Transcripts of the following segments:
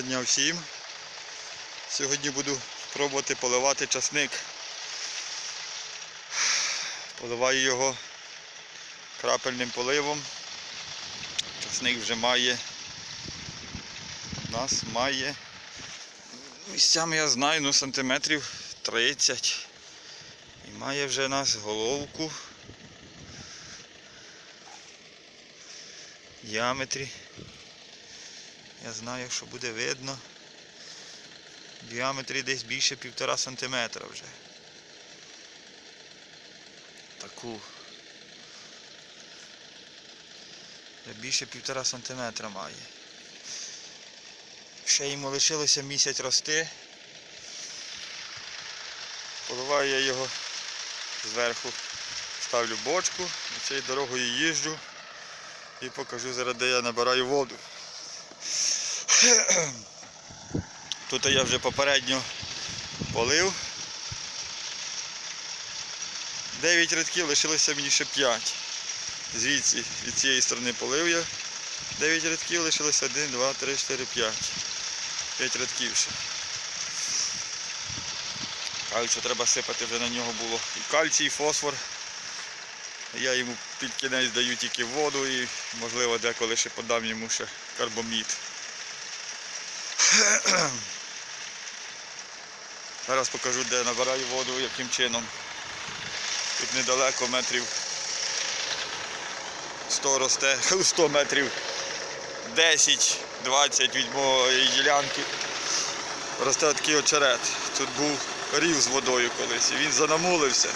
Доброго дня всім. Сьогодні буду пробувати поливати часник. Поливаю його крапельним поливом. Часник вже має. У нас має місцями я знаю, ну сантиметрів 30. І має вже нас головку. В діаметрі. Я знаю, що буде видно. Діаметрі десь більше півтора сантиметра вже. Таку. Більше півтора сантиметра має. Ще йому лишилося місяць рости. Поливаю я його зверху, ставлю бочку, і цією дорогою їжджу і покажу зараз, де я набираю воду. Тут я вже попередньо полив. 9 рядків, лишилося мені ще 5. Звідси, від цієї сторони полив я. 9 рядків, лишилося 1, 2, 3, 4, 5. 5 рядків ще. Кажуть, треба сипати вже на нього було і кальцій, і фосфор. Я йому під кінець даю тільки воду і можливо деколи ще подам йому ще карбомід. Зараз покажу, де набираю воду, яким чином. Тут недалеко метрів 100 росте, 100 метрів 10-20 від моєї ділянки. Росте такий очерет. Тут був рів з водою колись і він занамулився.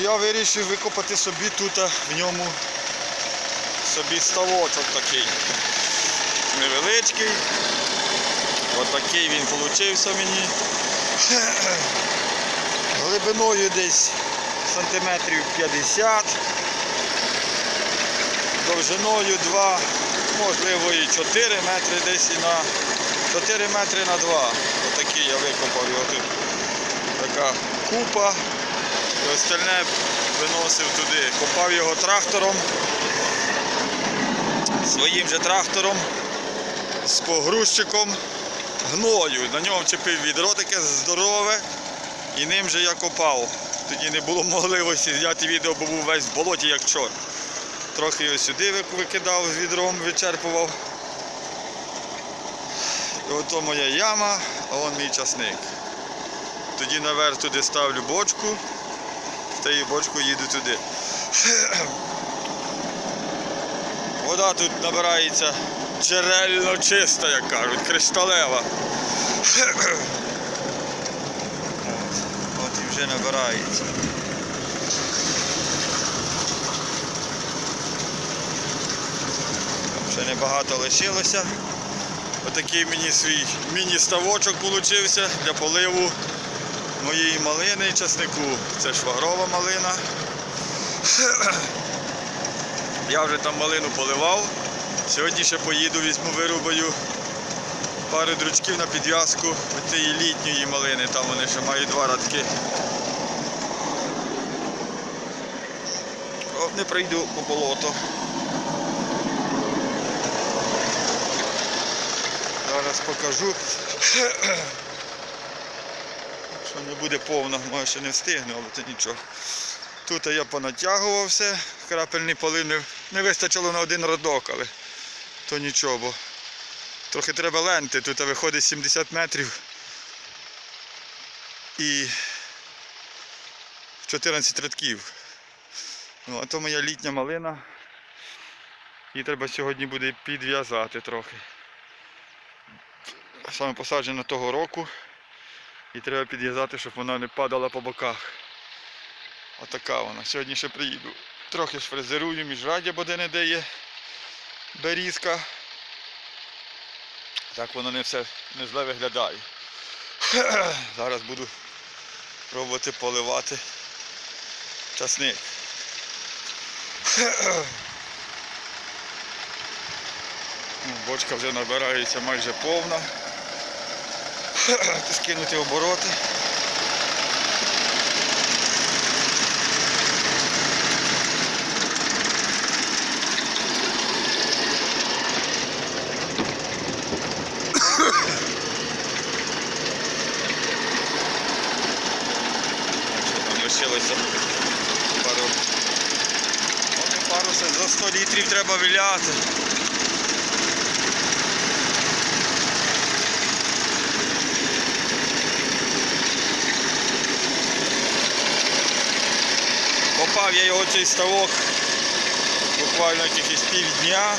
Я вирішив викопати собі тут в ньому собі ставочок такий. Невеличкий. Отакий він получився мені. Глибиною десь сантиметрів 50. Довжиною 2, можливо і 4 метри десь і на 4 метри на 2. Отакий я викопав його тут. Така купа. І остальне виносив туди. Копав його трактором. Своїм же трактором з погрузчиком гною. На ньому вчепив відро таке здорове і ним же я копав. Тоді не було можливості зняти відео, бо був весь в болоті як чорт. Трохи його сюди викидав з відром, вичерпував. І ото моя яма, а вон мій часник. Тоді наверх туди ставлю бочку, з тією бочкою їду туди. Вода тут набирається джерельно чиста, як кажуть, кришталева. От, і вже набирається. Ще небагато лишилося. Отакий мені свій міні-ставочок получився для поливу моєї малини і часнику. Це швагрова малина. Я вже там малину поливав. Сьогодні ще поїду, візьму, вирубаю пару дручків на підв'язку цієї літньої малини. Там вони ще мають два радки. О, не прийду по болоту. Зараз покажу. Що не буде повно, може ще не встигну, але це нічого. Тут я понатягував все, крапельний полив не, не вистачило на один родок, але то нічого, бо трохи треба ленти. Тут виходить 70 метрів і 14 рядків. Ну, а то моя літня малина. Її треба сьогодні буде підв'язати трохи. Саме посаджена того року. І треба підв'язати, щоб вона не падала по боках. Отака вона. Сьогодні ще приїду. Трохи шфрезерую міжраддя, бо де-не-де є берізка. Так воно не все не зле виглядає. Зараз буду пробувати поливати часник. Ну, Бочка вже набирається майже повна. Скинути обороти. Паруси за 100 літрів треба виляти. Попав я його цей ставок буквально тільки з пів дня.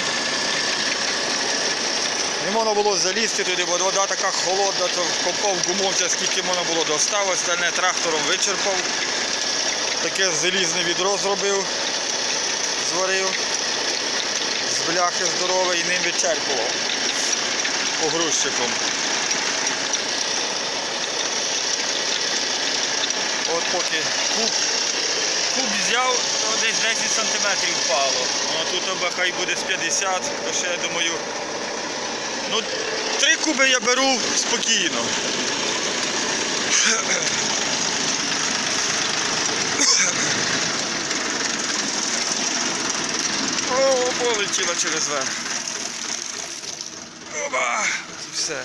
Не можна було залізти туди, бо вода така холодна, то копав гумовця, скільки можна було достав, остальне трактором вичерпав. Таке залізне відро зробив, зварив, з бляхи здорове і ним вичерпував погрузчиком. От поки куб, куб взяв, то десь 10 сантиметрів впало. Ну, а тут хай буде з 50, то ще я думаю. Ну, три куби я беру спокійно. О, полетіло через верх. Оба! Все.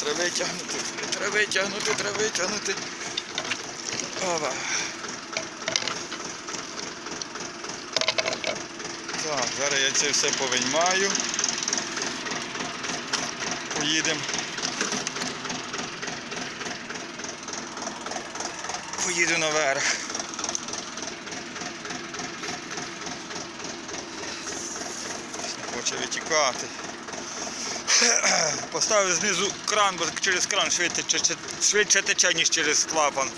Треба витягнути, треба витягнути, треба витягнути. Оба. Так, зараз я це все повиймаю. Поїдемо. Поїду наверх. Хоче витікати. Поставив знизу кран, бо через кран швидше, швидше тече, ніж через клапан.